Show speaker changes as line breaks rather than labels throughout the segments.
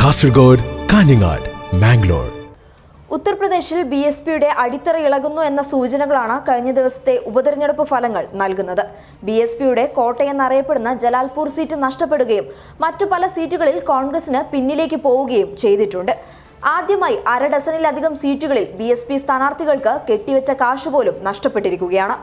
കാസർഗോഡ് കാഞ്ഞങ്ങാട് മാംഗ്ലൂർ
ഉത്തർപ്രദേശിൽ B S പിയുടെ അടിത്തറ ഇളകുന്നു എന്ന സൂചനകളാണ് കഴിഞ്ഞ ദിവസത്തെ ഉപതെരഞ്ഞെടുപ്പ് ഫലങ്ങൾ നൽകുന്നത്. ബി എസ് പിയുടെ കോട്ടയെന്നറിയപ്പെടുന്ന ജലാൽപൂർ സീറ്റ് നഷ്ടപ്പെടുകയും മറ്റു പല സീറ്റുകളിൽ കോൺഗ്രസിന് പിന്നിലേക്ക് പോവുകയും ചെയ്തിട്ടുണ്ട്. ആദ്യമായി അര ഡസനിലധികം സീറ്റുകളിൽ ബി എസ് പി സ്ഥാനാർത്ഥികൾക്ക് കെട്ടിവെച്ച കാശ് പോലും നഷ്ടപ്പെട്ടിരിക്കുകയാണ്.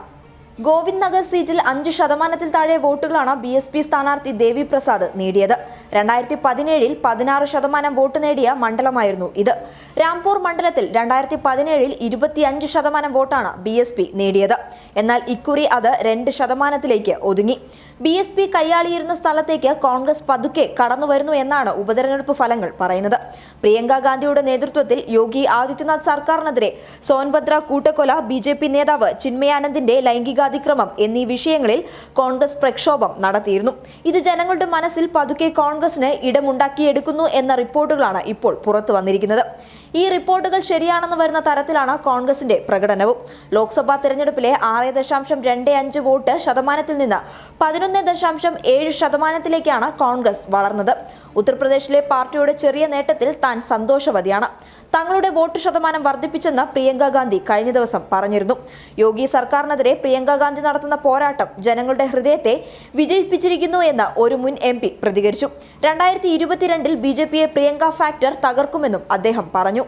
ഗോവിന്ദ് നഗർ സീറ്റിൽ അഞ്ച് ശതമാനത്തിൽ താഴെ വോട്ടുകളാണ് ബി എസ് പി സ്ഥാനാർത്ഥി ദേവി പ്രസാദ് നേടിയത്. രണ്ടായിരത്തി പതിനേഴിൽ പതിനാറ് ശതമാനം വോട്ട് നേടിയ മണ്ഡലമായിരുന്നു ഇത്. രാംപൂർ മണ്ഡലത്തിൽ രണ്ടായിരത്തി പതിനേഴിൽ ഇരുപത്തിയഞ്ച് ശതമാനം വോട്ടാണ് ബി എസ് പി നേടിയത്. എന്നാൽ ഇക്കുറി അത് രണ്ട് ശതമാനത്തിലേക്ക് ഒതുങ്ങി. ബി എസ് പി കൈയാളിയിരുന്ന സ്ഥലത്തേക്ക് കോൺഗ്രസ് പതുക്കെ കടന്നുവരുന്നു എന്നാണ് ഉപതെരഞ്ഞെടുപ്പ് ഫലങ്ങൾ പറയുന്നത്. പ്രിയങ്ക ഗാന്ധിയുടെ നേതൃത്വത്തിൽ യോഗി ആദിത്യനാഥ് സർക്കാരിനെതിരെ സോൻഭദ്ര കൂട്ടക്കൊല ബി നേതാവ് ചിന്മയാനന്ദിന്റെ ലൈംഗികാതിക്രമം എന്നീ വിഷയങ്ങളിൽ കോൺഗ്രസ് പ്രക്ഷോഭം നടത്തിയിരുന്നു. ഇത് ജനങ്ങളുടെ മനസ്സിൽ പതുക്കെ കോൺഗ്രസിന് ഇടമുണ്ടാക്കിയെടുക്കുന്നു എന്ന റിപ്പോർട്ടുകളാണ് ഇപ്പോൾ പുറത്തു വന്നിരിക്കുന്നത്. ഈ റിപ്പോർട്ടുകൾ ശരിയാണെന്ന് വരുന്ന തരത്തിലാണ് കോൺഗ്രസിന്റെ പ്രകടനവും. ലോക്സഭാ തെരഞ്ഞെടുപ്പിലെ ആറ് ദശാംശം രണ്ട് അഞ്ച് വോട്ട് ശതമാനത്തിൽ നിന്ന് പതിനൊന്ന് ദശാംശം ഏഴ് ശതമാനത്തിലേക്കാണ് കോൺഗ്രസ് വളർന്നത്. ഉത്തർപ്രദേശിലെ പാർട്ടിയുടെ ചെറിയ നേട്ടത്തിൽ താൻ സന്തോഷവതിയാണ്. തങ്ങളുടെ വോട്ട് ശതമാനം വർദ്ധിപ്പിച്ചെന്ന് പ്രിയങ്ക ഗാന്ധി കഴിഞ്ഞ ദിവസം പറഞ്ഞിരുന്നു. യോഗി സർക്കാരിനെതിരെ പ്രിയങ്ക ഗാന്ധി നടത്തുന്ന പോരാട്ടം ജനങ്ങളുടെ ഹൃദയത്തെ വിജയിപ്പിച്ചിരിക്കുന്നു എന്ന് ഒരു മുൻ എം പ്രതികരിച്ചു. രണ്ടായിരത്തി ഇരുപത്തിരണ്ടിൽ ബി ജെ പിയെ പ്രിയങ്ക ഫാക്ടർ തകർക്കുമെന്നും അദ്ദേഹം പറഞ്ഞു.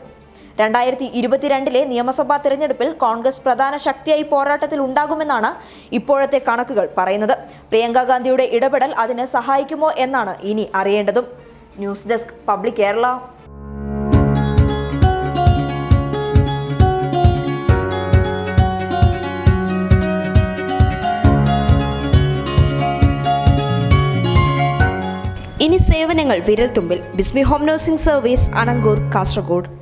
രണ്ടായിരത്തി ഇരുപത്തിരണ്ടിലെ നിയമസഭാ തെരഞ്ഞെടുപ്പിൽ കോൺഗ്രസ് പ്രധാന ശക്തിയായി പോരാട്ടത്തിൽ ഉണ്ടാകുമെന്നാണ് ഇപ്പോഴത്തെ കണക്കുകൾ പറയുന്നത്. പ്രിയങ്ക ഗാന്ധിയുടെ ഇടപെടൽ അതിന് സഹായിക്കുമോ എന്നാണ് ഇനി അറിയേണ്ടതും. News desk public Kerala. ഇനി സേവനങ്ങൾ വിരൽത്തുമ്പിൽ. Bismi home nursing service Anangoor Kasaragod.